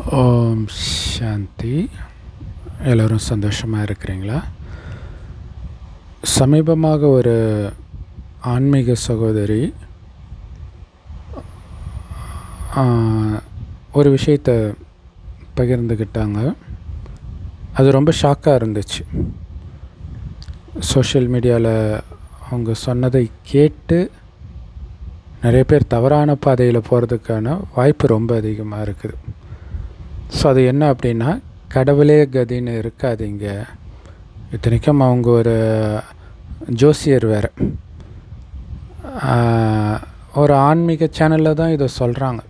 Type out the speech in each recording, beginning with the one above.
ஓம் சாந்தி. எல்லோரும் சந்தோஷமாக இருக்கிறீங்களா? சமீபமாக ஒரு ஆன்மீக சகோதரி ஒரு விஷயத்தை பகிர்ந்துக்கிட்டாங்க அது ரொம்ப ஷாக்காக இருந்துச்சு. சோஷியல் மீடியாவில் அவங்க சொன்னதை கேட்டு நிறைய பேர் தவறான பாதையில் போகிறதுக்கான வாய்ப்பு ரொம்ப அதிகமாக இருக்குது. ஸோ அது என்ன அப்படின்னா கடவுளே கதின்னு இருக்காதீங்க. இத்தனைக்கும் அவங்க ஒரு ஜோசியர் வேறு. ஒரு ஆன்மீக சேனலில் தான் இதை சொல்கிறாங்க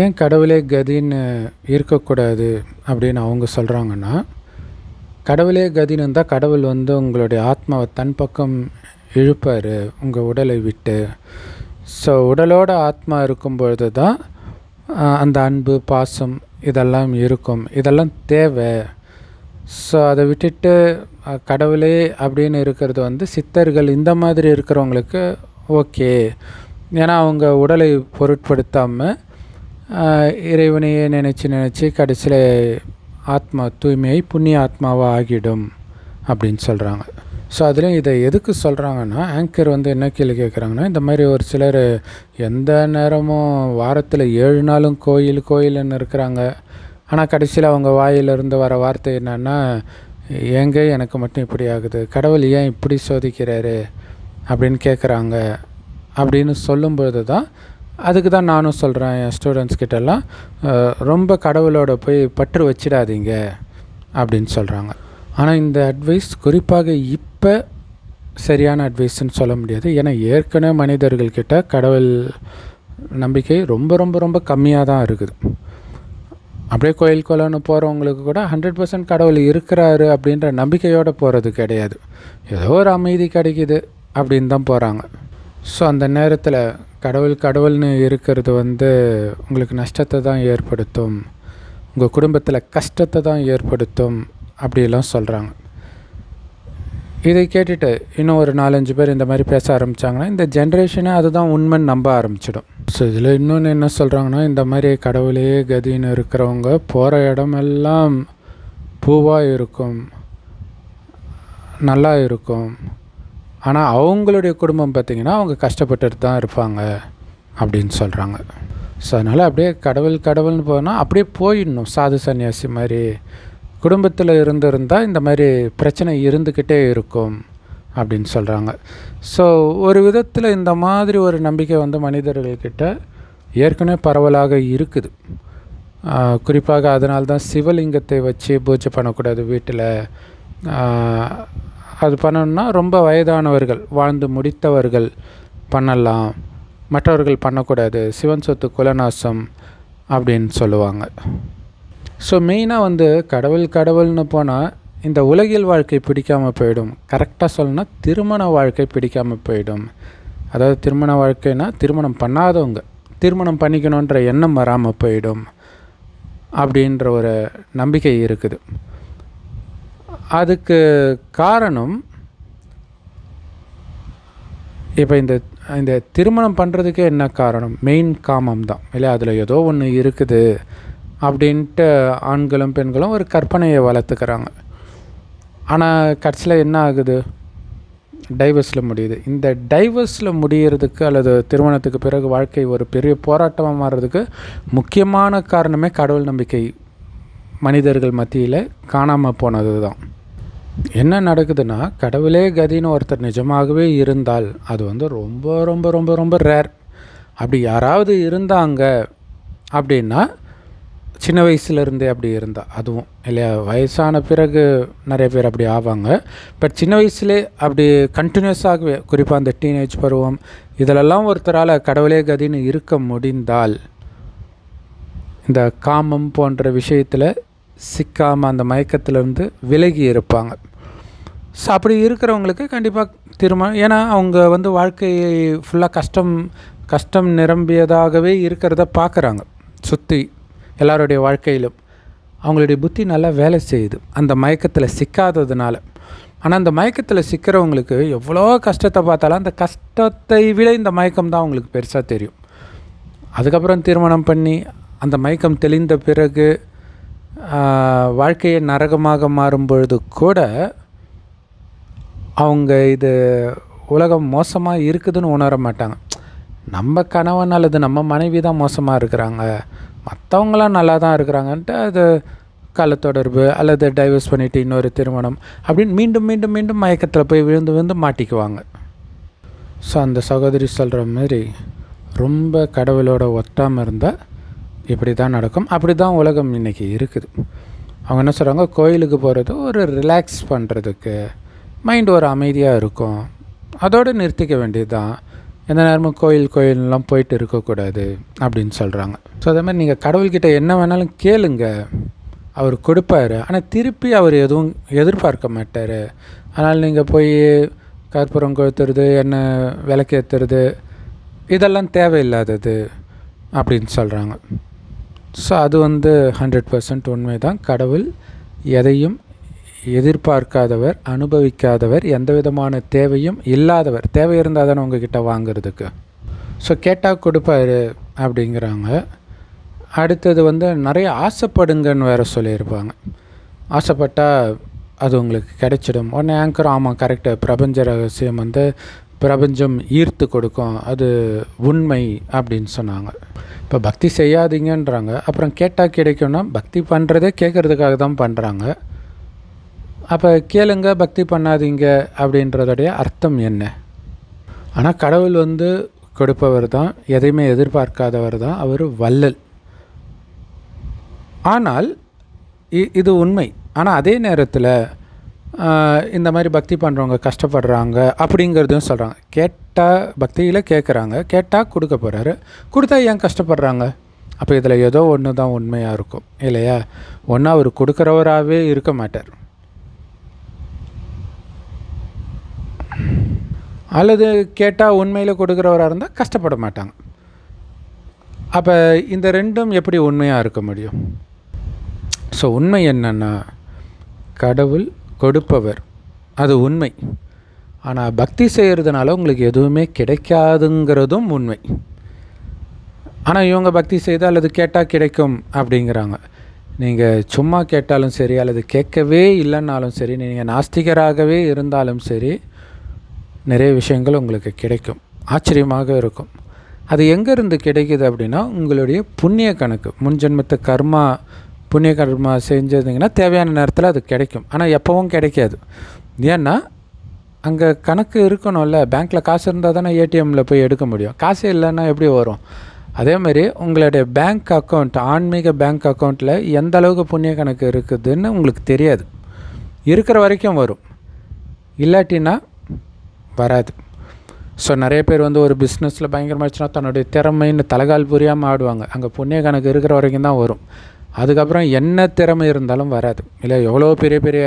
ஏன் கடவுளே கதின்னு இருக்கக்கூடாது அப்படின்னு அவங்க சொல்கிறாங்கன்னா கடவுளே கதின்னு இருந்தால் கடவுள் வந்து உங்களுடைய ஆத்மாவை தன் பக்கம் இழுப்பார் உங்கள் உடலை விட்டு. ஸோ உடலோட ஆத்மா இருக்கும் பொழுது தான் அந்த அன்பு பாசம் இதெல்லாம் இருக்கும். இதெல்லாம் தேவை. ஸோ அதை விட்டுட்டு கடவுளே அப்படின்னு இருக்கிறது வந்து சித்தர்கள் இந்த மாதிரி இருக்கிறவங்களுக்கு ஓகே. ஏன்னா அவங்க உடலை பொருட்படுத்தாமல் இறைவனையே நினச்சி நினச்சி கடைசியில் ஆத்மா தூய்மையை புண்ணிய ஆத்மாவாக ஆகிடும் அப்படின்னு சொல்கிறாங்க ஸோ அதுலேயும் இதை எதுக்கு சொல்கிறாங்கன்னா ஆங்கர் வந்து என்ன கேள்வி கேட்குறாங்கன்னா இந்த மாதிரி ஒரு சிலர் எந்த நேரமும் வாரத்தில் ஏழு நாளும் கோயில் கோயில்னு இருக்கிறாங்க. ஆனால் கடைசியில் அவங்க வாயிலிருந்து வர வார்த்தை என்னென்னா ஏங்க எனக்கு மட்டும் இப்படி ஆகுது. கடவுள் ஏன் இப்படி சோதிக்கிறாரு? அப்படின்னு கேட்குறாங்க அப்படின்னு சொல்லும்பொழுது தான் அதுக்கு தான் நானும் சொல்கிறேன் என் ஸ்டூடெண்ட்ஸ் கிட்டெல்லாம் ரொம்ப கடவுளோட போய் பற்று வச்சிடாதீங்க. அப்படின்னு சொல்கிறாங்க ஆனால் இந்த அட்வைஸ் குறிப்பாக இப்போ சரியான அட்வைஸ்ன்னு சொல்ல முடியாது. ஏன்னா ஏற்கனவே மனிதர்கள்கிட்ட கடவுள் நம்பிக்கை ரொம்ப ரொம்ப ரொம்ப கம்மியாக தான் இருக்குது. அப்படியே கோயில் கோலன்னு போகிறவங்களுக்கு கூட ஹண்ட்ரட் பர்சன்ட் கடவுள் இருக்கிறாரு அப்படின்ற நம்பிக்கையோடு போகிறது கிடையாது. ஏதோ ஒரு அமைதி கிடைக்குது அப்படின்னு தான் போகிறாங்க ஸோ அந்த நேரத்தில் கடவுள் கடவுள்னு இருக்கிறது வந்து உங்களுக்கு நஷ்டத்தை தான் ஏற்படுத்தும். உங்கள் குடும்பத்தில் கஷ்டத்தை தான் ஏற்படுத்தும். அப்படிலாம் சொல்கிறாங்க இதை கேட்டுட்டு இன்னும் ஒரு நாலஞ்சு பேர் இந்த மாதிரி பேச ஆரம்பித்தாங்கன்னா இந்த ஜென்ரேஷனே அதுதான் உண்மைன்னு நம்ப ஆரம்பிச்சிடும். ஸோ இதில் இன்னொன்று என்ன சொல்கிறாங்கன்னா இந்த மாதிரி கடவுளே கதின்னு இருக்கிறவங்க போகிற இடமெல்லாம் பூவாக இருக்கும் நல்லா இருக்கும். ஆனால் அவங்களுடைய குடும்பம் பார்த்திங்கன்னா அவங்க கஷ்டப்பட்டுட்டு தான் இருப்பாங்க அப்படின்னு சொல்கிறாங்க ஸோ அதனால் அப்படியே கடவுள் கடவுள்னு போனால் அப்படியே போயிடணும் சாது சன்னியாசி மாதிரி. குடும்பத்தில் இருந்திருந்தால் இந்த மாதிரி பிரச்சனை இருந்துக்கிட்டே இருக்கும் அப்படின்னு சொல்கிறாங்க ஸோ ஒரு விதத்தில் இந்த மாதிரி ஒரு நம்பிக்கை வந்து மனிதர்கள்கிட்ட ஏற்கனவே பரவலாக இருக்குது. குறிப்பாக அதனால்தான் சிவலிங்கத்தை வச்சு பூஜை பண்ணக்கூடாது வீட்டில். அது பண்ணணும்னா ரொம்ப வயதானவர்கள் வாழ்ந்து முடித்தவர்கள் பண்ணலாம். மற்றவர்கள் பண்ணக்கூடாது. சிவன் சொத்து குலநாசம் அப்படின்னு சொல்லுவாங்க. ஸோ மெயினாக வந்து கடவுள் கடவுள்னு போனால் இந்த உலகில் வாழ்க்கை பிடிக்காமல் போயிடும். கரெக்டாக சொல்லணும்னா திருமண வாழ்க்கை பிடிக்காமல் போயிடும். அதாவது திருமண வாழ்க்கைனா திருமணம் பண்ணாதவங்க திருமணம் பண்ணிக்கணுன்ற எண்ணம் வராமல் போயிடும். அப்படின்ற ஒரு நம்பிக்கை இருக்குது. அதுக்கு காரணம் இப்போ இந்த இந்த திருமணம் பண்ணுறதுக்கே என்ன காரணம்? மெயின் காமம் தான் இல்லை அதில் ஏதோ ஒன்று இருக்குது. அப்படின்ட்டு ஆண்களும் பெண்களும் ஒரு கற்பனையை வளர்த்துக்கிறாங்க. ஆனால் கட்சியில் என்ன ஆகுது? டைவர்ஸில் முடியுது. இந்த டைவர்ஸில் முடிகிறதுக்கு அல்லது திருமணத்துக்கு பிறகு வாழ்க்கை ஒரு பெரிய போராட்டமாக மாறுறதுக்கு முக்கியமான காரணமே கடவுள் நம்பிக்கை. மனிதர்கள் மத்தியில் காணாமல் போனது தான் என்ன நடக்குதுன்னா கடவுளே கதின்னு ஒருத்தர் நிஜமாகவே இருந்தால் அது வந்து ரொம்ப ரொம்ப ரொம்ப ரொம்ப ரேர் அப்படி யாராவது இருந்தாங்க அப்படின்னா சின்ன வயசுலேருந்தே அப்படி இருந்தா அதுவும் இல்லையா? வயசான பிறகு நிறைய பேர் அப்படி ஆவாங்க. பட் சின்ன வயசுலே அப்படி கண்டினியூஸாகவே குறிப்பாக அந்த டீனேஜ் பருவம் இதிலெல்லாம் ஒருத்தரால் கடவுளே கதின்னு இருக்க முடிந்தால் இந்த காமம் போன்ற விஷயத்தில் சிக்காமல் அந்த மயக்கத்திலேருந்து விலகி இருப்பாங்க. ஸோ அப்படி இருக்கிறவங்களுக்கு கண்டிப்பாக திருமணம் ஏன்னா அவங்க வந்து வாழ்க்கையை ஃபுல்லாக கஷ்டம் கஷ்டம் நிரம்பியதாகவே இருக்கிறத பார்க்குறாங்க சுற்றி எல்லாருடைய வாழ்க்கையிலும் அவங்களுடைய புத்தி நல்லா வேலை செய்யுது. அந்த மயக்கத்தில் சிக்காததுனால. ஆனால் அந்த மயக்கத்தில் சிக்கிறவங்களுக்கு எவ்வளோ கஷ்டத்தை பார்த்தாலும் அந்த கஷ்டத்தை விட இந்த மயக்கம் தான் அவங்களுக்கு பெருசாக தெரியும். அதுக்கப்புறம் திருமணம் பண்ணி அந்த மயக்கம் தெளிந்த பிறகு வாழ்க்கையை நரகமாக மாறும் பொழுது கூட அவங்க இது உலகம் மோசமாக இருக்குதுன்னு உணர மாட்டாங்க. நம்ம கணவன் அல்லது நம்ம மனைவி தான் மோசமாக இருக்கிறாங்க. மற்றவங்களாம் நல்லா தான் இருக்கிறாங்கன்ட்டு அது கலத்தொடர்பு அல்லது டைவர்ஸ் பண்ணிவிட்டு இன்னொரு திருமணம் அப்படின்னு மீண்டும் மீண்டும் மீண்டும் மயக்கத்தில் போய் விழுந்து விழுந்து மாட்டிக்குவாங்க. ஸோ அந்த சகோதரி சொல்கிற மாதிரி ரொம்ப கடவுளோட ஒட்டாமல் இருந்தால் இப்படி தான் நடக்கும். அப்படி தான் உலகம் இன்றைக்கி இருக்குது. அவங்க என்ன சொல்கிறாங்க கோயிலுக்கு போகிறது ஒரு ரிலாக்ஸ் பண்ணுறதுக்கு மைண்ட் ஒரு அமைதியாக இருக்கும். அதோடு நிறுத்திக்க வேண்டியது தான் எந்த நேரமும் கோயில் கோயிலெலாம் போயிட்டு இருக்கக்கூடாது அப்படின்னு சொல்கிறாங்க ஸோ அதே மாதிரி நீங்கள் கடவுள்கிட்ட என்ன வேணாலும் கேளுங்க. அவர் கொடுப்பாரு. ஆனால் திருப்பி அவர் எதுவும் எதிர்பார்க்க மாட்டார். அதனால் நீங்கள் போய் கற்பூரம் கொளுத்துறது எண்ணெய் விளக்கேற்றுறது இதெல்லாம் தேவையில்லாதது அப்படின்னு சொல்கிறாங்க ஸோ அது வந்து ஹண்ட்ரட் பர்சன்ட் உண்மை தான் கடவுள் எதையும் எதிர்பார்க்காதவர் அனுபவிக்காதவர் எந்த விதமான தேவையும் இல்லாதவர். தேவை இருந்தால் தானே உங்ககிட்ட வாங்கிறதுக்கு. ஸோ கேட்டால் கொடுப்பாரு அப்படிங்கிறாங்க. அடுத்தது வந்து நிறைய ஆசைப்படுங்கன்னு வேறு சொல்லியிருப்பாங்க. ஆசைப்பட்டால் அது உங்களுக்கு கிடைச்சிடும். உடனே ஆங்கர் ஆமாம் கரெக்டு பிரபஞ்ச ரகசியம் வந்து பிரபஞ்சம் ஈர்த்து கொடுக்கும். அது உண்மை அப்படின்னு சொன்னாங்க. இப்போ பக்தி செய்யாதீங்கன்றாங்க. அப்புறம் கேட்டால் கிடைக்கும்னா பக்தி பண்ணுறதே கேட்குறதுக்காக தான் பண்ணுறாங்க அப்போ கேளுங்க பக்தி பண்ணாதீங்க அப்படின்றதுடைய அர்த்தம் என்ன? ஆனால் கடவுள் வந்து கொடுப்பவர் தான் எதையுமே எதிர்பார்க்காதவர் தான் அவர் வள்ளல். ஆனால் இது உண்மை. ஆனால் அதே நேரத்தில் இந்த மாதிரி பக்தி பண்ணுறவங்க கஷ்டப்படுறாங்க அப்படிங்கிறதையும் சொல்கிறாங்க கேட்டால் பக்தியில் கேட்குறாங்க கேட்டால் கொடுக்க போகிறாரு கொடுத்தா ஏன் கஷ்டப்படுறாங்க? அப்போ இதில் ஏதோ ஒன்று தான் உண்மையாக இருக்கும் இல்லையா? ஒன்றா அவர் கொடுக்குறவராகவே இருக்க மாட்டார். அல்லது கேட்டால் உண்மையில் கொடுக்குறவராக இருந்தால் கஷ்டப்பட மாட்டாங்க. அப்போ இந்த ரெண்டும் எப்படி உண்மையாக இருக்க முடியும்? ஸோ உண்மை என்னென்னா கடவுள் கொடுப்பவர் அது உண்மை. ஆனால் பக்தி செய்கிறதுனால உங்களுக்கு எதுவுமே கிடைக்காதுங்கிறதும் உண்மை. ஆனால் இவங்க பக்தி செய்து அல்லது கேட்டால் கிடைக்கும் அப்படிங்கிறாங்க. நீங்கள் சும்மா கேட்டாலும் சரி அல்லது கேட்கவே இல்லைன்னாலும் சரி நீங்கள் நாஸ்திகராகவே இருந்தாலும் சரி நிறைய விஷயங்கள் உங்களுக்கு கிடைக்கும். ஆச்சரியமாக இருக்கும். அது எங்கேருந்து கிடைக்கிது அப்படின்னா உங்களுடைய புண்ணிய கணக்கு. முன்ஜென்மத்து கர்மா புண்ணிய கர்மா செஞ்சதுங்கன்னா தேவையான நேரத்தில் அது கிடைக்கும். ஆனால் எப்போவும் கிடைக்காது. ஏன்னா அங்கே கணக்கு இருக்கணும்ல. பேங்க்கில் காசு இருந்தால் தானே ஏடிஎம்மில் போய் எடுக்க முடியும். காசு இல்லைன்னா எப்படி வரும்? அதே மாதிரி உங்களுடைய பேங்க் அக்கௌண்ட் ஆன்மீக பேங்க் அக்கௌண்ட்டில் எந்த அளவுக்கு புண்ணிய கணக்கு இருக்குதுன்னு உங்களுக்கு தெரியாது. இருக்கிற வரைக்கும் வரும். இல்லாட்டினா வராது. ஸோ நிறைய பேர் வந்து ஒரு பிஸ்னஸில் பயங்கரமாச்சுன்னா தன்னுடைய திறமைன்னு தலைகால் புரியாமல் ஆடுவாங்க. அங்கே புண்ணிய கணக்கு இருக்கிற வரைக்கும் தான் வரும். அதுக்கப்புறம் என்ன திறமை இருந்தாலும் வராது. இல்லை எவ்வளோ பெரிய பெரிய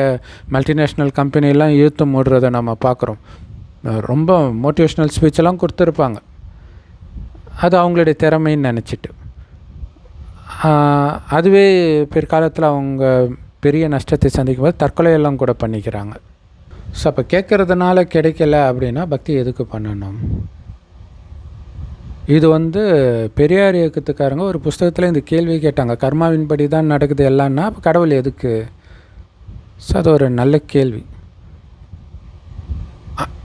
மல்டிநேஷ்னல் கம்பெனிலாம் இழுத்து மூடுறதை நம்ம பார்க்குறோம். ரொம்ப மோட்டிவேஷ்னல் ஸ்பீச்செல்லாம் கொடுத்துருப்பாங்க. அது அவங்களுடைய திறமைன்னு நினச்சிட்டு. அதுவே பிற்காலத்தில் அவங்க பெரிய நஷ்டத்தை சந்திக்கும் போது தற்கொலையெல்லாம் கூட பண்ணிக்கிறாங்க. ஸோ அப்போ கேட்குறதுனால கிடைக்கல அப்படின்னா பக்தி எதுக்கு பண்ணணும்? இது வந்து பெரியார் இயக்கத்துக்காரங்க ஒரு புஸ்தகத்தில் இந்த கேள்வி கேட்டாங்க. கர்மாவின்படி தான் நடக்குது எல்லாம்னா அப்போ கடவுள் எதுக்கு? ஸோ அது ஒரு நல்ல கேள்வி.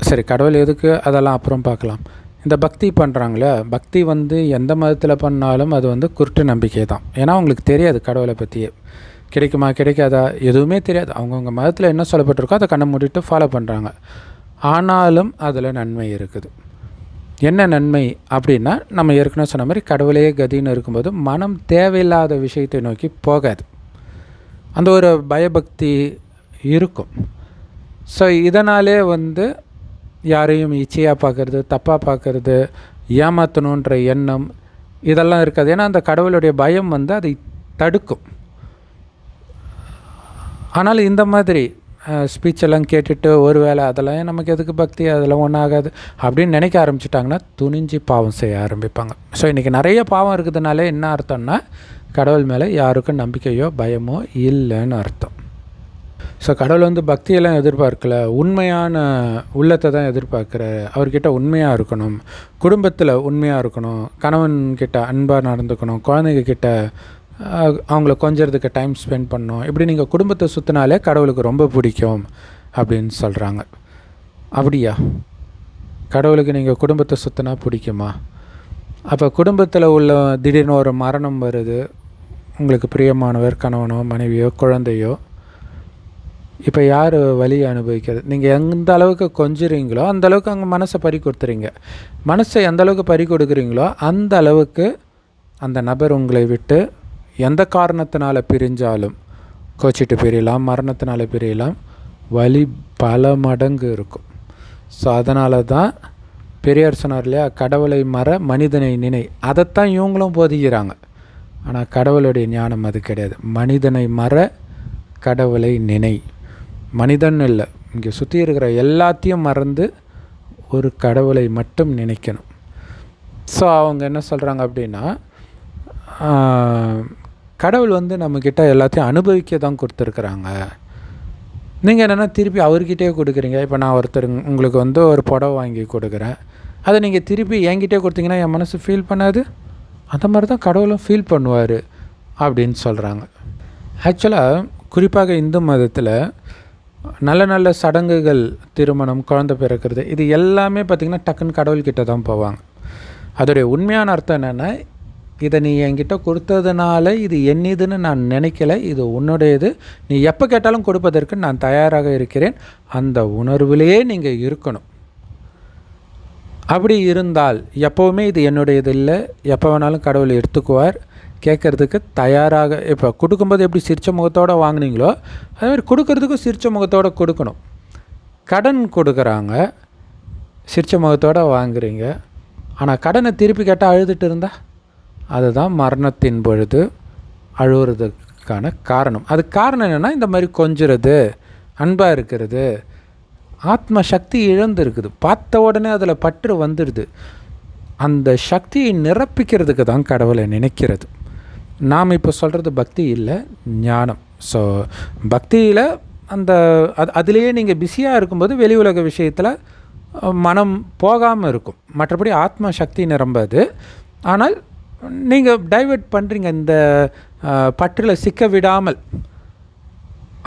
சரி கடவுள் எதுக்கு? அதெல்லாம் அப்புறம் பார்க்கலாம். இந்த பக்தி பண்ணுறாங்களே பக்தி வந்து எந்த மதத்தில் பண்ணாலும் அது வந்து குருட்டு நம்பிக்கை தான் ஏன்னா அவங்களுக்கு தெரியாது கடவுளை பற்றியே கிடைக்குமா கிடைக்காதா? எதுவுமே தெரியாது. அவங்கவுங்க மதத்தில் என்ன சொல்லப்பட்டிருக்கோ அதை கண்ணை மூடிட்டு ஃபாலோ பண்ணுறாங்க ஆனாலும் அதில் நன்மை இருக்குது. என்ன நன்மை அப்படின்னா நம்ம ஏற்கனவே சொன்ன மாதிரி கடவுளே கதின்னு இருக்கும்போது மனம் தேவையில்லாத விஷயத்தை நோக்கி போகாது. அந்த ஒரு பயபக்தி இருக்கும். ஸோ இதனாலே வந்து யாரையும் இச்சையாக பார்க்குறது தப்பாக பார்க்குறது ஏமாற்றணுன்ற எண்ணம் இதெல்லாம் இருக்காது. ஏன்னா அந்த கடவுளுடைய பயம் வந்து அதை தடுக்கும். ஆனால் இந்த மாதிரி ஸ்பீச்செல்லாம் கேட்டுட்டு ஒரு வேளை அதெல்லாம் நமக்கு எதுக்கு பக்தி? அதெல்லாம் ஒன்றும் ஆகாது. அப்படின்னு நினைக்க ஆரம்பிச்சிட்டாங்கன்னா துணிஞ்சு பாவம் செய்ய ஆரம்பிப்பாங்க. ஸோ இன்றைக்கி நிறைய பாவம் இருக்குதுனாலே என்ன அர்த்தம்னா கடவுள் மேலே யாருக்கும் நம்பிக்கையோ பயமோ இல்லைன்னு அர்த்தம். ஸோ கடவுள் வந்து பக்தியெல்லாம் எதிர்பார்க்கல. உண்மையான உள்ளத்தை தான் எதிர்பார்க்குற. அவர்கிட்ட உண்மையாக இருக்கணும். குடும்பத்தில் உண்மையாக இருக்கணும். கணவன்கிட்ட அன்பாக நடந்துக்கணும். குழந்தைங்க கிட்ட அவங்கள கொஞ்சறதுக்கு டைம் ஸ்பெண்ட் பண்ணோம். இப்படி நீங்கள் குடும்பத்தை சுற்றினாலே கடவுளுக்கு ரொம்ப பிடிக்கும் அப்படின்னு சொல்கிறாங்க அப்படியா? கடவுளுக்கு நீங்கள் குடும்பத்தை சுற்றினா பிடிக்குமா? அப்போ குடும்பத்தில் உள்ள திடீர்னு ஒரு மரணம் வருது. உங்களுக்கு பிரியமானவர் கணவனோ மனைவியோ குழந்தையோ இப்போ யார் வழி அனுபவிக்கிறது? நீங்கள் எந்த அளவுக்கு கொஞ்சுறீங்களோ அந்த அளவுக்கு அங்கே மனசை பறி கொடுத்துறீங்க. மனசை எந்த அளவுக்கு பறி கொடுக்குறீங்களோ அந்த அளவுக்கு அந்த நபர் உங்களை விட்டு எந்த காரணத்தினால பிரிஞ்சாலும் கோச்சிட்டு பிரியலாம் மரணத்தினால பிரியலாம் வலி பல மடங்கு இருக்கும். ஸோ அதனால தான் பெரியார் சொன்னார் இல்லையா கடவுளை மற மனிதனை நினை. அதைத்தான் இவங்களும் போதிக்கிறாங்க. ஆனால் கடவுளுடைய ஞானம் அது கிடையாது. மனிதனை மற கடவுளை நினை. மனிதன் இல்லை இங்கே சுற்றி இருக்கிற எல்லாத்தையும் மறந்து ஒரு கடவுளை மட்டும் நினைக்கணும். ஸோ அவங்க என்ன சொல்கிறாங்க அப்படின்னா கடவுள் வந்து நம்மக்கிட்ட எல்லாத்தையும் அனுபவிக்க தான் கொடுத்துருக்குறாங்க. நீங்கள் என்னென்னா திருப்பி அவர்கிட்டே கொடுக்குறீங்க. இப்போ நான் ஒருத்தர் உங்களுக்கு வந்து ஒரு புடவை வாங்கி கொடுக்குறேன். அதை நீங்கள் திருப்பி என்கிட்டே கொடுத்தீங்கன்னா என் மனசு ஃபீல் பண்ணாது? அந்த மாதிரி தான் கடவுளும் ஃபீல் பண்ணுவார் அப்படின்னு சொல்கிறாங்க ஆக்சுவலாக குறிப்பாக இந்து மதத்தில் நல்ல நல்ல சடங்குகள் திருமணம் குழந்தை பிறக்கிறது இது எல்லாமே பார்த்திங்கன்னா டக்குன்னு கடவுள்கிட்ட தான் போவாங்க. அதோடைய உண்மையான அர்த்தம் என்னென்னா இதை நீ என்கிட்ட கொடுத்ததுனால இது என்னதுன்னு நான் நினைக்கல இது உன்னுடையது. நீ எப்போ கேட்டாலும் கொடுப்பதற்கு நான் தயாராக இருக்கிறேன். அந்த உணர்விலேயே நீங்கள் இருக்கணும். அப்படி இருந்தால் எப்போவுமே இது என்னுடையது இல்லை. எப்போ வேணாலும் கடவுள் எடுத்துக்குவார். கேட்குறதுக்கு தயாராக இப்போ கொடுக்கும்போது எப்படி சிரிச்ச முகத்தோடு வாங்குனீங்களோ அதே மாதிரி கொடுக்கறதுக்கும் சிரிச்ச முகத்தோடு கொடுக்கணும். கடன் கொடுக்குறாங்க. சிரிச்ச முகத்தோடு வாங்குறீங்க. ஆனால் கடனை திருப்பி கேட்டால் அழுதுட்டு இருந்தால் அதுதான் மரணத்தின் பொழுது அழுகிறதுக்கான காரணம். அது காரணம் என்னென்னா இந்த மாதிரி கொஞ்சுறது அன்பாக இருக்கிறது ஆத்ம சக்தி இழந்திருக்குது. பார்த்த உடனே அதில் பற்று வந்துடுது அந்த சக்தியை நிரப்பிக்கிறதுக்கு தான் கடவுளை நினைக்கிறது. நாம் இப்போ சொல்கிறது பக்தி இல்லை ஞானம். ஸோ பக்தியில் அந்த அது அதுலேயே நீங்கள் பிஸியாக இருக்கும்போது வெளி உலக விஷயத்தில் மனம் போகாமல் இருக்கும். மற்றபடி ஆத்ம சக்தி நிரம்பாது. ஆனால் நீங்கள் டைவர்ட் பண்ணுறீங்க இந்த பற்றில் சிக்க விடாமல்.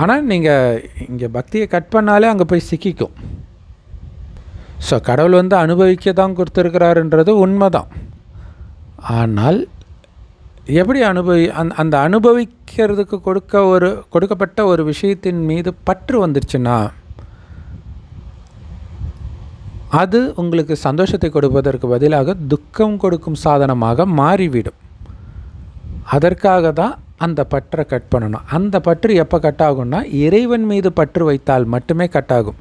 ஆனால் நீங்கள் இங்கே பக்தியை கட் பண்ணாலே அங்கே போய் சிக்கிக்கும். ஸோ கடவுள் வந்து அனுபவிக்க தான் கொடுத்துருக்கிறாருன்றது உண்மைதான். ஆனால் எப்படி அனுபவி அந் அந்த அனுபவிக்கிறதுக்கு கொடுக்க ஒரு கொடுக்கப்பட்ட ஒரு விஷயத்தின் மீது பற்று வந்துருச்சுன்னா அது உங்களுக்கு சந்தோஷத்தை கொடுப்பதற்கு பதிலாக துக்கம் கொடுக்கும் சாதனமாக மாறிவிடும். அதற்காக தான் அந்த பற்றை கட் பண்ணணும். அந்த பற்று எப்போ கட் ஆகும்னா இறைவன் மீது பற்று வைத்தால் மட்டுமே கட் ஆகும்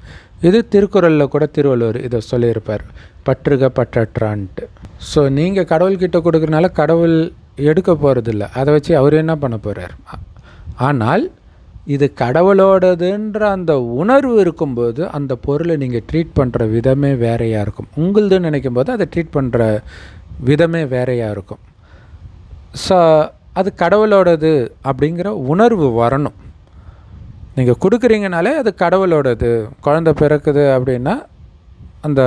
இது திருக்குறளில் கூட திருவள்ளுவர் இதை சொல்லியிருப்பார். பற்றுக பற்றற்றான்ட்டு. ஸோ நீங்கள் கடவுள்கிட்ட கொடுக்குறனால கடவுள் எடுக்க போகிறதில்ல அதை வச்சு அவர் என்ன பண்ண போகிறார் ஆனால் இது கடவுளோடதுன்ற அந்த உணர்வு இருக்கும்போது அந்த பொருளை நீங்கள் ட்ரீட் பண்ணுற விதமே வேறையாக இருக்கும். உங்களுதுன்னு நினைக்கும் போது அதை ட்ரீட் பண்ணுற விதமே வேறையாக இருக்கும். ஸோ அது கடவுளோடது அப்படிங்கிற உணர்வு வரணும். நீங்கள் கொடுக்குறீங்கனாலே அது கடவுளோடது. குழந்தை பிறக்குது அப்படின்னா அந்த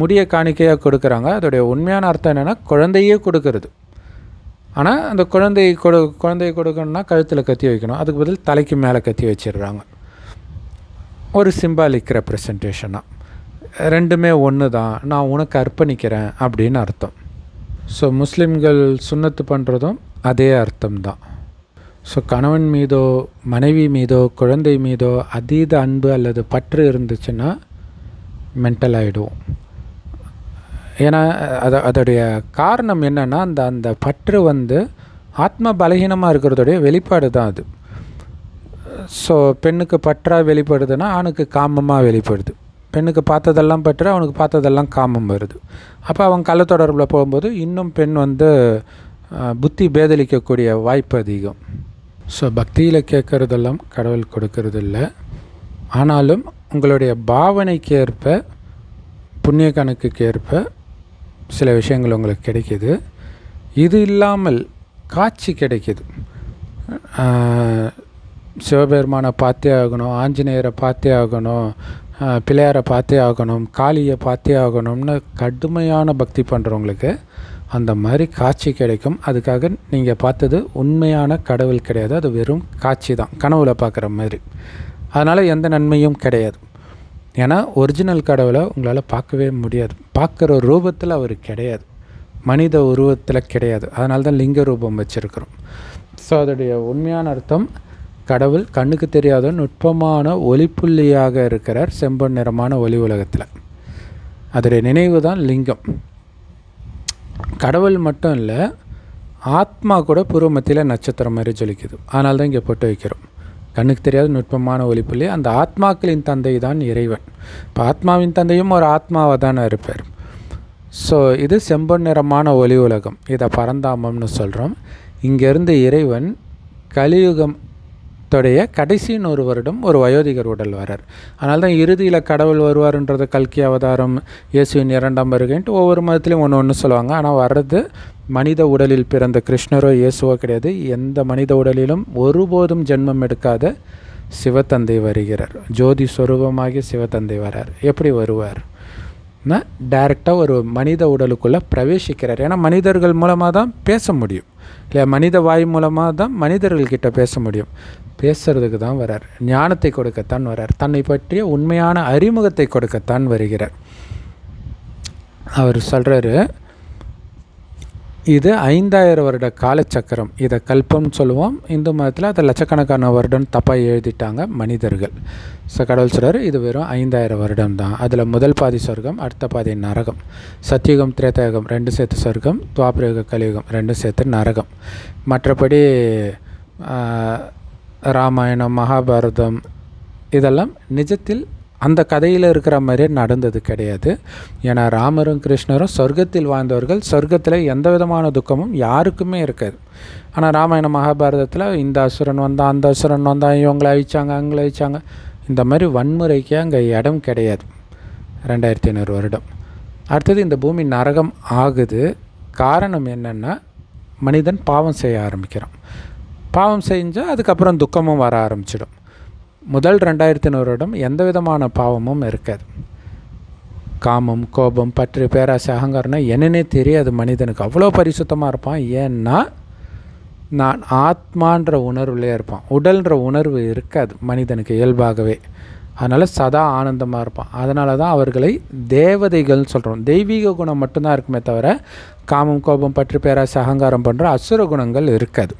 முடிய காணிக்கையாக கொடுக்குறாங்க. அதோடைய உண்மையான அர்த்தம் என்னென்னா குழந்தையே கொடுக்கறது. ஆனால் அந்த குழந்தை கொடு குழந்தையை கொடுக்கணும்னா கழுத்தில் கத்தி வைக்கணும். அதுக்கு பதில் தலைக்கு மேலே கத்தி வச்சிடுறாங்க. ஒரு சிம்பாலிக் ரெப்ரசன்டேஷனாக ரெண்டுமே ஒன்று தான் நான் உனக்கு அர்ப்பணிக்கிறேன் அப்படின்னு அர்த்தம். ஸோ முஸ்லீம்கள் சுன்னத்து பண்ணுறதும் அதே அர்த்தம்தான். ஸோ கணவன் மீதோ மனைவி மீதோ குழந்தை மீதோ அதீத அன்பு அல்லது பற்று இருந்துச்சுன்னா மென்டல் ஆகிடுவோம் ஏன்னா அது அதோடைய காரணம் என்னென்னா அந்த அந்த பற்று வந்து ஆத்ம பலகீனமாக இருக்கிறதோடைய வெளிப்பாடு தான் அது. ஸோ பெண்ணுக்கு பற்றாக வெளிப்படுதுன்னா ஆணுக்கு காமமாக வெளிப்படுது. பெண்ணுக்கு பார்த்ததெல்லாம் பற்று அவனுக்கு பார்த்ததெல்லாம் காமம் வருது. அப்போ அவன் கள்ளத்தொடர்பில் போகும்போது இன்னும் பெண் வந்து புத்தி பேதலிக்கக்கூடிய வாய்ப்பு அதிகம். ஸோ பக்தியில் கேட்குறதெல்லாம் கடவுள் கொடுக்கறதில்ல. ஆனாலும் உங்களுடைய பாவனைக்கு ஏற்ப புண்ணிய கணக்குக்கு ஏற்ப சில விஷயங்கள் உங்களுக்கு கிடைக்கிது. இது இல்லாமல் காட்சி கிடைக்கிது. சிவபெருமானை பார்த்தே ஆகணும் ஆஞ்சநேயரை பார்த்தே ஆகணும் பிள்ளையாரை பார்த்தே ஆகணும் காளியை பார்த்தே ஆகணும்னு கடுமையான பக்தி பண்ணுறவங்களுக்கு அந்த மாதிரி காட்சி கிடைக்கும். அதுக்காக நீங்கள் பார்த்தது உண்மையான கடவுள் கிடையாது. அது வெறும் காட்சி தான் கனவுல பார்க்குற மாதிரி. அதனால் எந்த நன்மையும் கிடையாது. ஏன்னா ஒரிஜினல் கடவுளை உங்களால் பார்க்கவே முடியாது. பார்க்குற ரூபத்தில் அவர் கிடையாது. மனித உருவத்தில் கிடையாது. அதனால தான் லிங்க ரூபம் வச்சுருக்கிறோம். ஸோ அதோடைய உண்மையான அர்த்தம் கடவுள் கண்ணுக்கு தெரியாத நுட்பமான ஒளிப்புள்ளியாக இருக்கிறார் செம்பன் நிறமான ஒளி உலகத்தில். அதோடைய நினைவு தான் லிங்கம். கடவுள் மட்டும் இல்லை ஆத்மா கூட பூர்வ மத்தியில் நட்சத்திரம் மாதிரி ஜொலிக்குது. அதனால தான் இங்கே போட்டு வைக்கிறோம். கண்ணுக்கு தெரியாத நுட்பமான ஒளிப்புள்ளி அந்த ஆத்மாக்களின் தந்தை தான் இறைவன். இப்போ ஆத்மாவின் தந்தையும் ஒரு ஆத்மாவாக தானே இருப்பார். ஸோ இது செம்பன் நிறமான ஒளி உலகம். இதை பரந்தாமம்னு சொல்கிறோம் இங்கேருந்து இறைவன் கலியுகம் உடைய கடைசி நூறு வருடம் ஒரு வயோதிகர் உடல் வரார். அதனால தான் இறுதியில் கடவுள் வருவார்ன்றது கல்கி அவதாரம் இயேசுவின் இரண்டாம் வருகைன்ட்டு ஒவ்வொரு மதத்துலையும் ஒன்று ஒன்று சொல்லுவாங்க. ஆனால் வர்றது மனித உடலில் பிறந்த கிருஷ்ணரோ இயேசுவோ கிடையாது. எந்த மனித உடலிலும் ஒருபோதும் ஜென்மம் எடுக்காத சிவத்தந்தை வருகிறார். ஜோதி ஸ்வரூபமாகி சிவத்தந்தை வரார். எப்படி வருவார்? டைரெக்டாக ஒரு மனித உடலுக்குள்ளே பிரவேசிக்கிறார். ஏன்னா மனிதர்கள் மூலமாக தான் பேச முடியும். இல்லையா? மனித வாய் மூலமாக தான் மனிதர்கள்கிட்ட பேச முடியும். பேசுறதுக்கு தான் வரார். ஞானத்தை கொடுக்கத்தான் வரார். தன்னை பற்றிய உண்மையான அறிமுகத்தை கொடுக்கத்தான் வருகிறார். அவர் சொல்கிறாரு இது ஐந்தாயிரம் வருட காலச்சக்கரம். இதை கல்பம்னு சொல்லுவோம். இந்து மதத்தில் அதை லட்சக்கணக்கான வருடம் தப்பாக எழுதிட்டாங்க மனிதர்கள். ஸோ கடவுள் சொல்கிறார் இது வெறும் ஐந்தாயிரம் வருடம் தான் அதில் முதல் பாதி சொர்க்கம் அடுத்த பாதி நரகம். சத்தியுகம் திரேதயுகம் ரெண்டு சேர்த்து சொர்க்கம் துவாபரயுக கலியுகம் ரெண்டு சேர்த்து நரகம். மற்றபடி ராமாயணம் மகாபாரதம் இதெல்லாம் நிஜத்தில் அந்த கதையில் இருக்கிற மாதிரியே நடந்தது கிடையாது. ஏன்னா ராமரும் கிருஷ்ணரும் சொர்க்கத்தில் வாழ்ந்தவர்கள். சொர்க்கத்தில் எந்த விதமான துக்கமும் யாருக்குமே இருக்காது. ஆனால் ராமாயண மகாபாரதத்தில் இந்த அசுரன் வந்தான் அந்த அசுரன் வந்தான் இவங்களை அழிச்சாங்க அவங்கள அழிச்சாங்க. இந்த மாதிரி வன்முறைக்கு அங்கே இடம் கிடையாது. ரெண்டாயிரத்தி ஐநூறு வருடம். அடுத்தது இந்த பூமி நரகம் ஆகுது. காரணம் என்னென்னா மனிதன் பாவம் செய்ய ஆரம்பிக்கிறான். பாவம் செஞ்சால் அதுக்கப்புறம் துக்கமும் வர ஆரம்பிச்சிடும். முதல் ரெண்டாயிரத்தி வருடம் எந்த விதமான பாவமும் இருக்காது. காமம் கோபம் பற்று பேராசை அகங்காரம்னா என்னன்னே தெரியாது மனிதனுக்கு. அவ்வளோ பரிசுத்தமாக இருப்பான். ஏன்னா நான் ஆத்மான்ற உணர்வுலே இருப்பான். உடல்ன்ற உணர்வு இருக்காது மனிதனுக்கு இயல்பாகவே. அதனால் சதா ஆனந்தமாக இருப்பான். அதனால தான் அவர்களை தேவதைகள்னு சொல்கிறோம் தெய்வீக குணம் மட்டும்தான் இருக்குமே தவிர காமம் கோபம் பற்று பேராசை அகங்காரம் போன்ற அசுர குணங்கள் இருக்காது.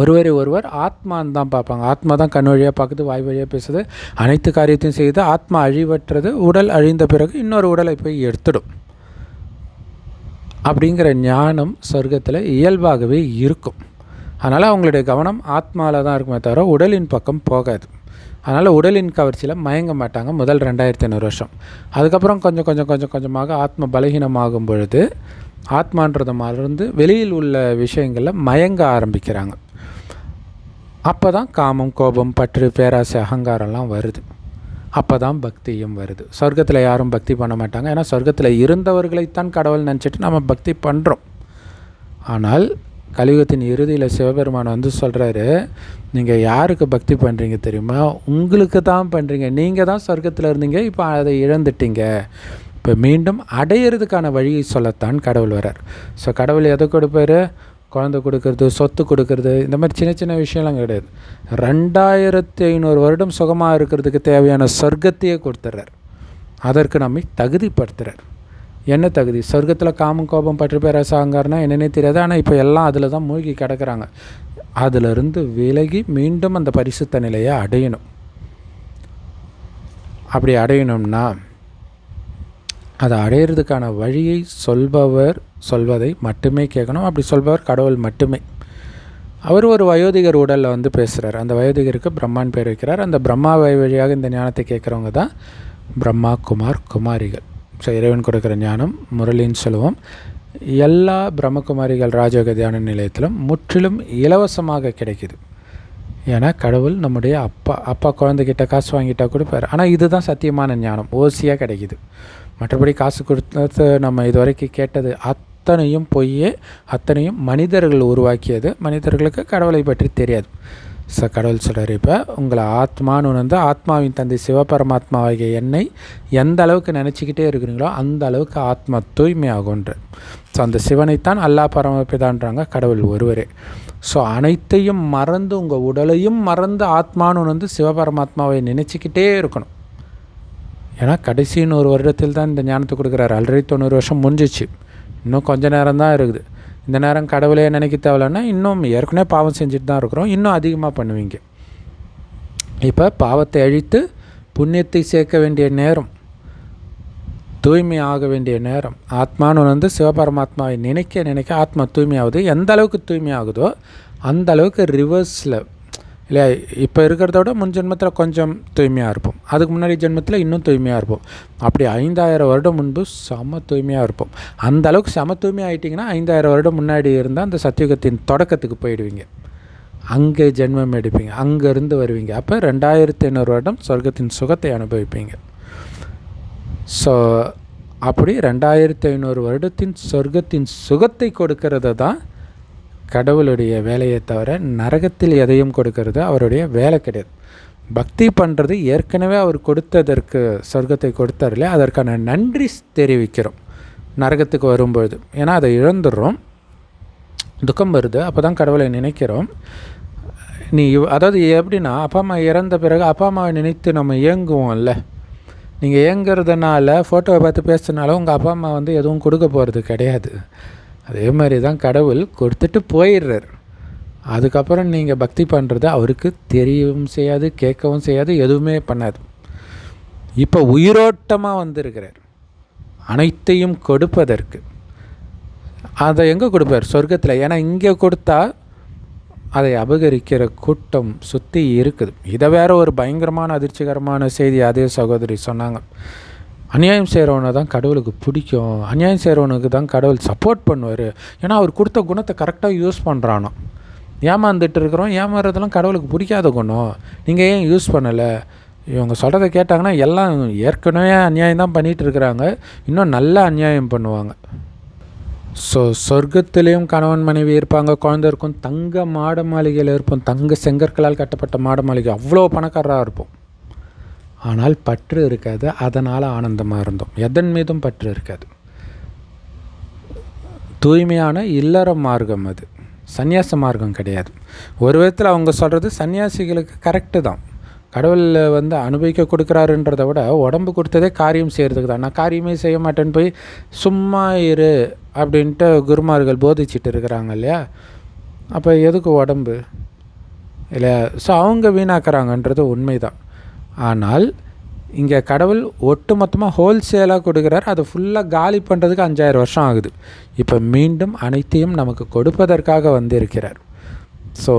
ஒருவரை ஒருவர் ஆத்மான்னு தான் பார்ப்பாங்க. ஆத்மா தான் கண் வழியாக பார்க்குது வாய் வழியாக பேசுது. அனைத்து காரியத்தையும் செய்து ஆத்மா அழிவற்றது உடல் அழிந்த பிறகு இன்னொரு உடலை போய் எடுத்துடும். அப்படிங்கிற ஞானம் சொர்க்கத்தில் இயல்பாகவே இருக்கும். அதனால் அவங்களுடைய கவனம் ஆத்மாவில் தான் இருக்குமே தவிர உடலின் பக்கம் போகாது. அதனால் உடலின் கவர்ச்சியில் மயங்க மாட்டாங்க முதல் ரெண்டாயிரத்தி ஐநூறு வருஷம். அதுக்கப்புறம் கொஞ்சம் கொஞ்சம் கொஞ்சம் கொஞ்சமாக ஆத்ம பலகீனமாகும் பொழுது ஆத்மான்றதை மறந்து வெளியில் உள்ள விஷயங்களில் மயங்க ஆரம்பிக்கிறாங்க. அப்போ தான் காமம் கோபம் பற்று பேராசை அகங்காரம்லாம் வருது. அப்போ தான் பக்தியும் வருது. சொர்க்கத்தில் யாரும் பக்தி பண்ண மாட்டாங்க. ஏன்னா சொர்க்கத்தில் இருந்தவர்களைத்தான் கடவுள் நினச்சிட்டு நம்ம பக்தி பண்ணுறோம் ஆனால் கலியுகத்தின் இறுதியில் சிவபெருமான் வந்து சொல்கிறாரு நீங்கள் யாருக்கு பக்தி பண்ணுறீங்க தெரியுமா? உங்களுக்கு தான் பண்ணுறீங்க நீங்கள் தான் சொர்க்கத்தில் இருந்தீங்க. இப்போ அதை இழந்துட்டீங்க. இப்போ மீண்டும் அடையிறதுக்கான வழியை சொல்லத்தான் கடவுள் வரார் ஸோ கடவுள் எதை கொடுப்பார்? குழந்தை கொடுக்கறது சொத்து கொடுக்கறது இந்த மாதிரி சின்ன சின்ன விஷயம்லாம் கிடையாது. ரெண்டாயிரத்தி ஐநூறு வருடம் சுகமாக இருக்கிறதுக்கு தேவையான சொர்க்கத்தையே கொடுத்துட்றார் அதற்கு நம்மை தகுதிப்படுத்துகிறார் என்ன தகுதி? சொர்க்கத்தில் காமம் கோபம் பற்றி பேர் ரசாங்கார்னா என்னென்னே தெரியாது. ஆனால் இப்போ எல்லாம் அதில் தான் மூழ்கி கிடக்குறாங்க. அதிலிருந்து விலகி மீண்டும் அந்த பரிசுத்த நிலையை அடையணும். அப்படி அடையணும்னா அதை அடையிறதுக்கான வழியை சொல்பவர் சொல்வதை மட்டுமே கேட்கணும். அப்படி சொல்பவர் கடவுள் மட்டுமே. அவர் ஒரு வயோதிகர் உடலில் வந்து பேசுகிறார் அந்த வயோதிகருக்கு பிரம்மான் பேர் வைக்கிறார். அந்த பிரம்மா வழியாக இந்த ஞானத்தை கேட்குறவங்க தான் பிரம்மா குமார் குமாரிகள். ஸோ இறைவன் கொடுக்குற ஞானம் முரளின்னு சொல்லுவோம். எல்லா பிரம்மகுமாரிகள் ராஜயோக தியான நிலையத்திலும் முற்றிலும் இலவசமாக கிடைக்குது. ஏன்னா கடவுள் நம்முடைய அப்பா அப்பா குழந்தைகிட்ட காசு வாங்கிட்டா கொடுப்பார் ஆனால் இதுதான் சத்தியமான ஞானம். ஓசியாக கிடைக்குது. மற்றபடி காசு கொடுத்து நம்ம இது வரைக்கும் கேட்டது அத்தனையும் பொய்யே அத்தனையும் மனிதர்கள் உருவாக்கியது. மனிதர்களுக்கு கடவுளை பற்றி தெரியாது. ச கடவுள் சொல்கிறார் இப்போ உங்களை ஆத்மான்னு உணர்ந்து ஆத்மாவின் தந்தை சிவபரமாத்மாவாகிய என்னை எந்த அளவுக்கு நினச்சிக்கிட்டே இருக்கிறீங்களோ அந்த அளவுக்கு ஆத்மா தூய்மையாகுன்ற ஸோ அந்த சிவனைத்தான் அல்லா பரமபிதான்றாங்க கடவுள் ஒருவரே. ஸோ அனைத்தையும் மறந்து உங்கள் உடலையும் மறந்து ஆத்மான்னு உணர்ந்து சிவபரமாத்மாவை நினச்சிக்கிட்டே இருக்கணும். ஏன்னா கடைசி நூறு வருடத்தில் தான் இந்த ஞானத்தை கொடுக்குறாரு. ஆல்ரெடி தொண்ணூறு வருஷம் முடிஞ்சிச்சு. இன்னும் கொஞ்சம் நேரம் தான் இருக்குது. இந்த நேரம் கடவுளே நினைக்க தேவையில்லைன்னா இன்னும் ஏற்கனவே பாவம் செஞ்சுட்டு தான் இருக்கிறோம். இன்னும் அதிகமாக பண்ணுவீங்க. இப்போ பாவத்தை அழித்து புண்ணியத்தை சேர்க்க வேண்டிய நேரம் தூய்மை ஆக வேண்டிய நேரம். ஆத்மான்னு வந்து சிவபரமாத்மாவை நினைக்க நினைக்க ஆத்மா தூய்மையாகுது எந்த அளவுக்கு தூய்மையாகுதோ அந்த அளவுக்கு ரிவர்ஸில் இல்லையா? இப்போ இருக்கிறத விட முன் ஜென்மத்தில் கொஞ்சம் தூய்மையாக இருப்போம். அதுக்கு முன்னாடி ஜென்மத்தில் இன்னும் தூய்மையாக இருப்போம். அப்படி ஐந்தாயிரம் வருடம் முன்பு செம தூய்மையாக இருப்போம். அந்த அளவுக்கு செம தூய்மையாக ஆகிட்டிங்கன்னா ஐந்தாயிரம் வருடம் முன்னாடி இருந்தால் அந்த சத்தியுகத்தின் தொடக்கத்துக்கு போயிடுவீங்க. அங்கே ஜென்மம் எடுப்பீங்க. அங்கேருந்து வருவீங்க. அப்போ ரெண்டாயிரத்தி ஐநூறு வருடம் சொர்க்கத்தின் சுகத்தை அனுபவிப்பீங்க. ஸோ அப்படி ரெண்டாயிரத்தி ஐநூறு வருடத்தின் சொர்க்கத்தின் சுகத்தை கொடுக்கறது தான் கடவுளுடைய வேலையை தவிர நரகத்தில் எதையும் கொடுக்கறது அவருடைய வேலை கிடையாது. பக்தி பண்ணுறது ஏற்கனவே அவர் கொடுத்ததற்கு சொர்க்கத்தை கொடுத்தார் இல்லையா? அதற்கான நன்றி தெரிவிக்கிறோம். நரகத்துக்கு வரும்பொழுது. ஏன்னா அதை இழந்துடுறோம். துக்கம் வருது. அப்போ தான் கடவுளை நினைக்கிறோம். நீ அதாவது எப்படின்னா அப்பா அம்மா இறந்த பிறகு அப்பா அம்மாவை நினைத்து நம்ம இயங்குவோம்ல. நீங்கள் இயங்குறதுனால ஃபோட்டோவை பார்த்து பேசுனாலும் உங்கள் அப்பா அம்மா வந்து எதுவும் கொடுக்க போகிறது கிடையாது. அதே மாதிரி தான் கடவுள் கொடுத்துட்டு போயிடுறார். அதுக்கப்புறம் நீங்கள் பக்தி பண்ணுறது அவருக்கு தெரியவும் செய்யாது கேட்கவும் செய்யாது எதுவுமே பண்ணாது. இப்போ உயிரோட்டமாக வந்திருக்கிறார். அனைத்தையும் கொடுப்பதற்கு. அதை எங்கே கொடுப்பார்? சொர்க்கத்தில். ஏன்னா இங்கே கொடுத்தா அதை அபகரிக்கிற கூட்டம் சுற்றி இருக்குது. இதை வேற ஒரு பயங்கரமான அதிர்ச்சிகரமான செய்தி அதே சகோதரி சொன்னாங்க. அநியாயம் செய்கிறவனை தான் கடவுளுக்கு பிடிக்கும். அநியாயம் செய்கிறவனுக்கு தான் கடவுள் சப்போர்ட் பண்ணுவார். ஏன்னா அவர் கொடுத்த குணத்தை கரெக்டாக யூஸ் பண்ணுறானோ ஏமாந்துட்டு இருக்கிறோம் ஏமாறுறதெல்லாம் கடவுளுக்கு பிடிக்காத குணம். நீங்கள் ஏன் யூஸ் பண்ணலை? இவங்க சொல்கிறத கேட்டாங்கன்னா எல்லாம் ஏற்கனவே அநியாயம் தான் பண்ணிகிட்டு இருக்கிறாங்க. இன்னும் நல்ல அநியாயம் பண்ணுவாங்க. ஸோ சொர்க்கத்திலையும் கணவன் மனைவி இருப்பாங்க குழந்தை இருக்கும் தங்க மாட மாளிகையில் இருப்போம். தங்க செங்கற்களால் கட்டப்பட்ட மாட மாளிகை. அவ்வளோ பணக்காரராக இருப்போம். ஆனால் பற்று இருக்காது அதனால் ஆனந்தமாக இருந்தோம். எதன் மீதும் பற்று இருக்காது. தூய்மையான இல்லற மார்க்கம் அது. சந்நியாச மார்க்கம் கிடையாது. ஒரு விதத்தில் அவங்க சொல்கிறது சன்னியாசிகளுக்கு கரெக்டு தான். கடவுள் வந்து அனுபவிக்க கொடுக்குறாருன்றதை விட உடம்பு கொடுத்ததே காரியம் செய்கிறதுக்கு தான். நான் காரியமே செய்ய மாட்டேன்னு போய் சும்மா இரு அப்படின்ட்டு குருமார்கள் போதிச்சுட்டு இருக்கிறாங்க இல்லையா? அப்போ எதுக்கு உடம்பு? இல்லையா? ஸோ அவங்க வீணாக்குறாங்கன்றது உண்மைதான். ஆனால் இங்கே கடவுள் ஒட்டு மொத்தமாக ஹோல்சேலாக கொடுக்குறார். அதை ஃபுல்லாக காலி பண்ணுறதுக்கு அஞ்சாயிரம் வருஷம் ஆகுது. இப்போ மீண்டும் அனைத்தையும் நமக்கு கொடுப்பதற்காக வந்திருக்கிறார். ஸோ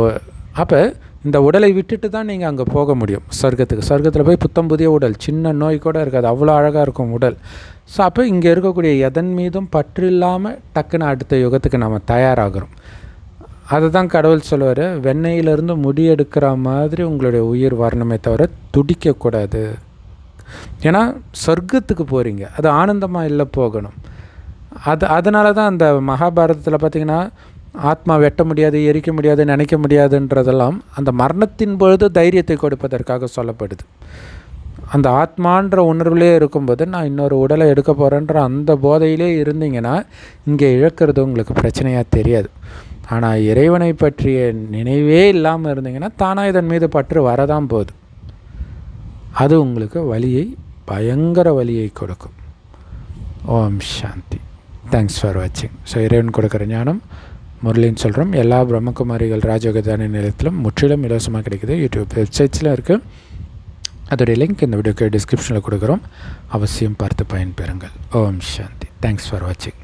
அப்போ இந்த உடலை விட்டுட்டு தான் நீங்கள் அங்கே போக முடியும். சொர்க்கத்துக்கு. சொர்க்கத்தில் போய் புத்தம் புதிய உடல் சின்ன நோய் கூட இருக்காது. அவ்வளோ அழகாக இருக்கும் உடல். ஸோ அப்போ இங்கே இருக்கக்கூடிய எதன் மீதும் பற்று இல்லாமல் டக்குன்னு அடுத்த யுகத்துக்கு நம்ம தயாராகிறோம். அதை தான் கடவுள் சொல்லுவார் வெண்ணெயிலிருந்து முடி எடுக்கிற மாதிரி உங்களுடைய உயிர் வரணுமே தவிர துடிக்கக்கூடாது. ஏன்னா சொர்க்கத்துக்கு போகிறீங்க அது ஆனந்தமாக இல்லை போகணும். அது அதனால தான் அந்த மகாபாரதத்தில் பார்த்திங்கன்னா ஆத்மா வெட்ட முடியாது எரிக்க முடியாது நினைக்க முடியாதுன்றதெல்லாம் அந்த மரணத்தின் பொழுது தைரியத்தை கொடுப்பதற்காக சொல்லப்படுது. அந்த ஆத்மான்ற உணர்வுலே இருக்கும்போது நான் இன்னொரு உடலை எடுக்க போகிறேன்ற அந்த போதையிலே இருந்தீங்கன்னா இங்கே இழக்கிறது உங்களுக்கு பிரச்சனையாக தெரியாது. ஆனால் இறைவனை பற்றிய நினைவே இல்லாமல் இருந்தீங்கன்னா தானாக இதன் மீது பற்று வரதான் போகுது. அது உங்களுக்கு வழியை பயங்கர வழியை கொடுக்கும். ஓம் சாந்தி. தேங்க்ஸ் ஃபார் வாட்சிங் ஸோ இறைவன் கொடுக்குற ஞானம் முரளின்னு சொல்கிறோம் எல்லா பிரம்மகுமாரிகள் ராஜயோகதான நிலையத்திலும் முற்றிலும் இலவசமாக கிடைக்குது. யூடியூப் வெப்சைட்ஸில் இருக்குது அதோடைய லிங்க் இந்த வீடியோக்கு டிஸ்கிரிப்ஷனில் கொடுக்குறோம். அவசியம் பார்த்து பயன்பெறுங்கள். ஓம் சாந்தி. தேங்க்ஸ் ஃபார் வாட்சிங்